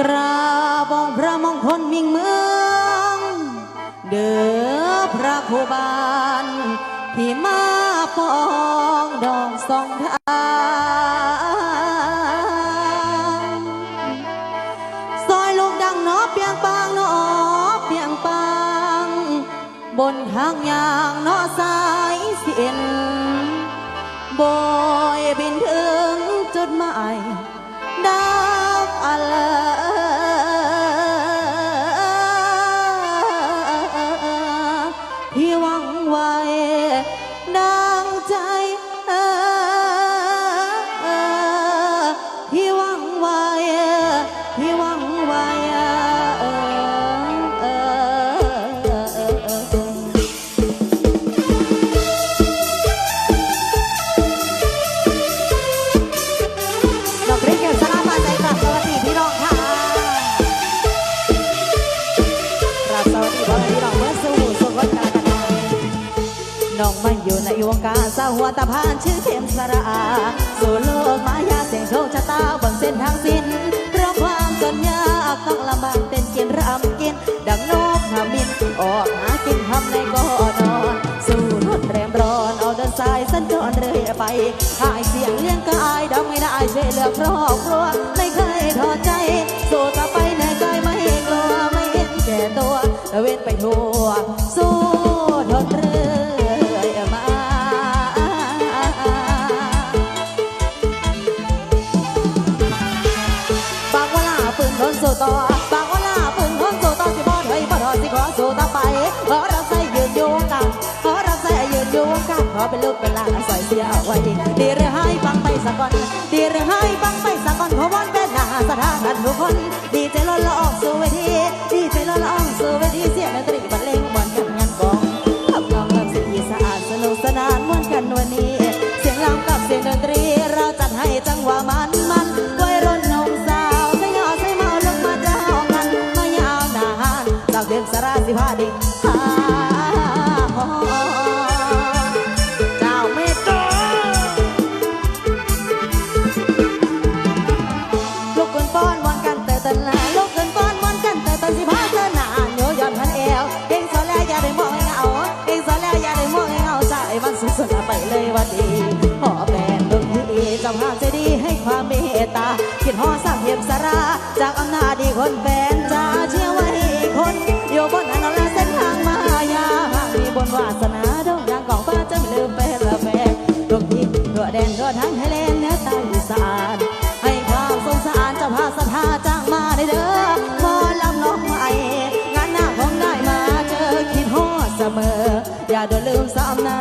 กราบองพระมงคลมิ่งเมือง เด้อพระครูบานที่มาปองดอกสองทางซอยลูกดังนอเปียงปางนอเปียงปาง บนทางยางนอสายเสินบอยบินถึงจุดหมายดักอะไร น้องมาอยู่ในวงการสาวหัวตะพานชื่อเข็มสระอาสู่โลกมายาเสียงโชคชะตาบนเส้นทางสิ้นเพราะความจนยากต้องลำบากเป็นกินรำกิน ดังนกทำบินออกหากินทำในก็นอน สู่รถแรมร้อนเอาเดินสายสัญจรเรื่อยไปหายเสียงเลี้ยงกายดอกไม่ได้ช่วยเหลือครอบครัว อเป็นลูกเป็นหลานสอยเสียเอาไว้ดีดีหรือให้ฟังไปสักก่อน ดีหรือให้ฟังไปสักก่อนขอวอนเป็นหน้าสถานทุกคน ดีใจล้นละออกสู่เวที ดีใจล้นละออกสู่เวทีเสียงดนตรีบรรเลงบอนกันงานกองขับกองกับสียงอีสานสนุกสนานม่วนกันวันนี้ เสียงรำกับเสียงดนตรี เราจัดให้จังหวะมันมันวัยรุ่นหนุ่มสาวใส่ยอใส่เมาลงมาเจ้ากันมายาวนานสาวเดือนสราสิพาด็ วันดีขอแฟนลูกที่เจ้าภาพใจดีให้ความเมตตาคิดหอสร้างเหียมสารา จากอำนาจดีคนแฟนจ้าเชื่อไว้คนอยู่บนถนนและเส้นทางมายาหากมีบนวาสนาด่งดังของฟ้าจะไม่ลืมเป็นละแฟนทุกที่ทั่วแดนทั่วทั้งไทยแลนด์เนือใต้อีสานให้ความสงสารเจ้าภาพศรัทธาจ้างมาได้เด้อพอลำน้องใหม่งานหน้าคงได้มาเจอคิดฮอเสมอ อย่าโดนลืมซ้ำหน้า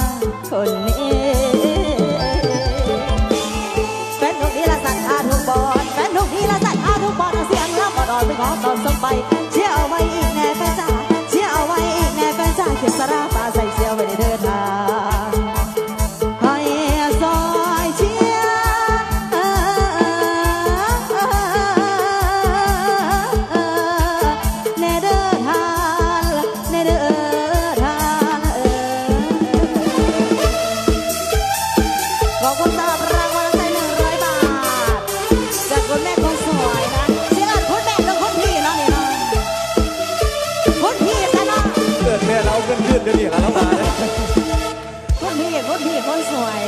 คน เนเกิดแม่เราเกินยืดเดี๋ยวนี้แล้วเรามาเลยคนพี่คนพี่คนสวย